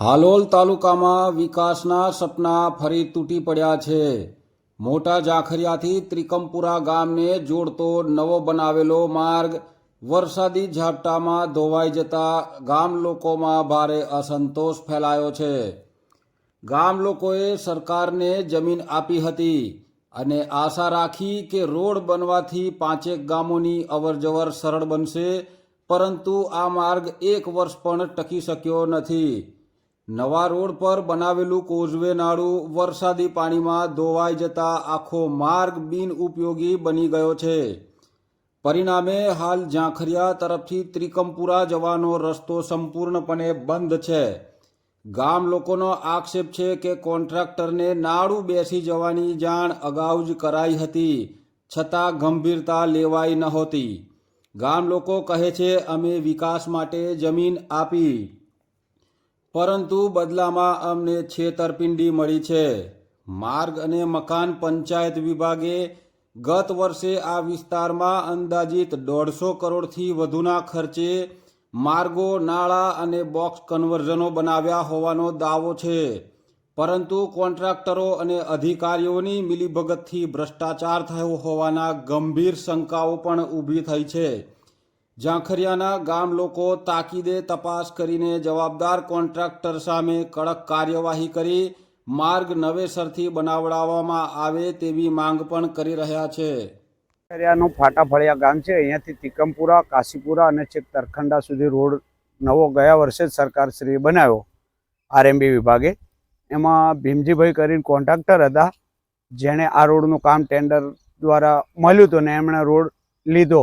હાલોલ તાલુકામાં વિકાસના સપના ફરી તૂટી પડ્યા છે. મોટા જાખરિયાથી ત્રિકમપુરા ગામને જોડતો નવો બનાવેલો માર્ગ વરસાદી ઝાપટામાં ધોવાઈ જતા ગામ લોકોમાં ભારે અસંતોષ ફેલાયો છે. ગામ લોકોએ સરકારને જમીન આપી હતી અને આશા રાખી કે રોડ બનવાથી પાંચેક ગામોની અવરજવર સરળ બનશે, પરંતુ આ માર્ગ એક વર્ષ પણ ટકી શક્યો નથી. નવા રોડ પર બનાવેલું કોઝવે નાળું વરસાદી પાણીમાં ધોવાઈ જતા આખો માર્ગ બિનઉપયોગી બની ગયો છે. પરિણામે હાલ ઝાંખરિયા તરફથી ત્રિકમપુરા જવાનો રસ્તો સંપૂર્ણપણે બંધ છે. ગામ લોકોનો આક્ષેપ છે કે કોન્ટ્રાક્ટરને નાળું બેસી જવાની જાણ અગાઉ જ કરાઈ હતી, છતાં ગંભીરતા લેવાઈ નહોતી ગામ લોકો કહે છે, અમે વિકાસ માટે જમીન આપી પરંતુ બદલામાં અમને છેતરપિંડી મળી છે. માર્ગ અને મકાન પંચાયત વિભાગે ગત વર્ષે આ વિસ્તારમાં અંદાજિત દોઢસો કરોડથી વધુના ખર્ચે માર્ગો, નાળા અને બોક્સ કન્વર્ઝનો બનાવ્યા હોવાનો દાવો છે. પરંતુ કોન્ટ્રાક્ટરો અને અધિકારીઓની મિલીભગતથી ભ્રષ્ટાચાર થયો હોવાના ગંભીર શંકાઓ પણ ઊભી થઈ છે. ઝાંખરિયાના ગામ લોકો તાકીદે તપાસ કરીને જવાબદાર કોન્ટ્રાક્ટર સામે કડક કાર્યવાહી કરી માર્ગ નવેસરથી બનાવડાવવામાં આવે તેવી માંગ પણ કરી રહ્યા છે. ઝાંખરિયાનું ફાટાફળિયા ગામ છે. અહીંયાથી તિકમપુરા, કાશીપુરા અને છેક તરખંડા સુધી રોડ નવો ગયા વર્ષે જ સરકારશ્રીએ બનાવ્યો આરએમબી વિભાગે. એમાં ભીમજીભાઈ કરીને કોન્ટ્રાક્ટર હતા. જેણે આ રોડનું કામ ટેન્ડર દ્વારા મળ્યું હતું ને એમણે રોડ લીધો.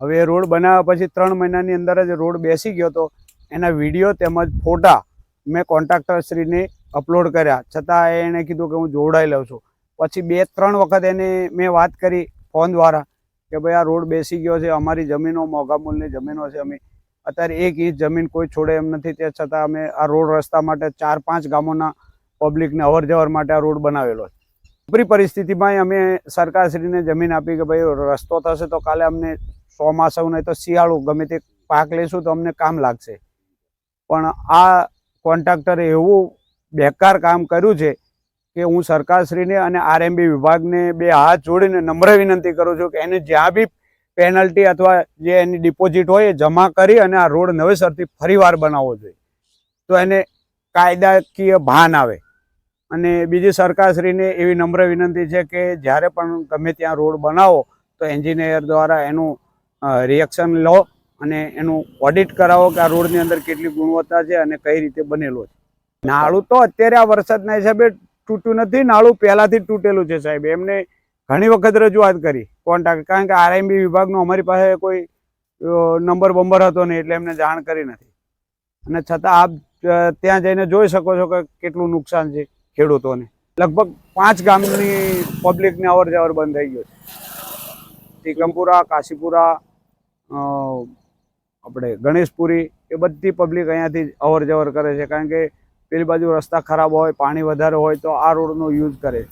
હવે રોડ બનાવ્યા પછી ત્રણ મહિનાની અંદર જ રોડ બેસી ગયો હતો એના વીડિયો તેમજ ફોટા મેં કોન્ટ્રાક્ટરશ્રીને અપલોડ કર્યા. છતાં એણે કીધું કે હું જોડાઈ લઉં છું. પછી બે ત્રણ વખત એને મેં વાત કરી ફોન દ્વારા કે ભાઈ આ રોડ બેસી ગયો છે, અમારી જમીનો મોંઘા મૂલની જમીનો છે અમે. અત્યારે એક ઇંચ જમીન કોઈ છોડે એમ નથી તે છતાં અમે આ રોડ રસ્તા માટે ચાર પાંચ ગામોના પબ્લિકને અવર જવર માટે આ રોડ બનાવેલો છે. ઉપરી પરિસ્થિતિમાં અમે સરકારશ્રીને જમીન આપી કે ભાઈ રસ્તો થશે તો કાલે અમને ચોમાસું નહીં તો શિયાળું, ગમે તે પાક લેશું તો અમને કામ લાગશે. પણ આ કોન્ટ્રાક્ટરે એવું બેકાર કામ કર્યું છે કે હું સરકારશ્રીને અને આરએમબી વિભાગને બે હાથ જોડીને નમ્ર વિનંતી કરું છું કે એને જ્યાં બી પેનલ્ટી અથવા જે એની ડિપોઝિટ હોય એ જમા કરી અને આ રોડ નવેસરથી ફરીવાર બનાવવો જોઈએ. તો એને કાયદાકીય ભાન આવે. અને બીજી સરકારશ્રીને એવી નમ્ર વિનંતી છે કે જ્યારે પણ ગમે ત્યાં રોડ બનાવો તો એન્જિનિયર દ્વારા એનું રિએક્શન લો અને એનું ઓડિટ કરાવો કે આ રોડની અંદર કેટલી ગુણવત્તા છે અને કઈ રીતે બનેલો છે. નાળું તો અત્યારે આ વરસાદના હિસાબે તૂટ્યું નથી, નાળું પહેલાથી તૂટેલું છે સાહેબ. એમને ઘણી વખત રજૂઆત કરી કોન્ટ્રાક્ટ કારણ કે આરએમબી વિભાગનો અમારી પાસે કોઈ નંબર બંબર હતો નહીં એટલે એમને જાણ કરી નથી. અને છતાં આપ ત્યાં જઈને જોઈ શકો છો કે કેટલું નુકસાન છે ખેડૂતોને. લગભગ પાંચ ગામની પબ્લિકની અવર જવર બંધ થઈ ગયો છે. તિકમપુરા કાશીપુરા આપણે ગણેશપુરી એ બધી પબ્લિક અહીંયાથી અવર જવર કરે છે. કારણ કે પેલી બાજુ રસ્તા ખરાબ હોય, પાણી વધારે હોય તો આ રોડનો યુઝ કરે.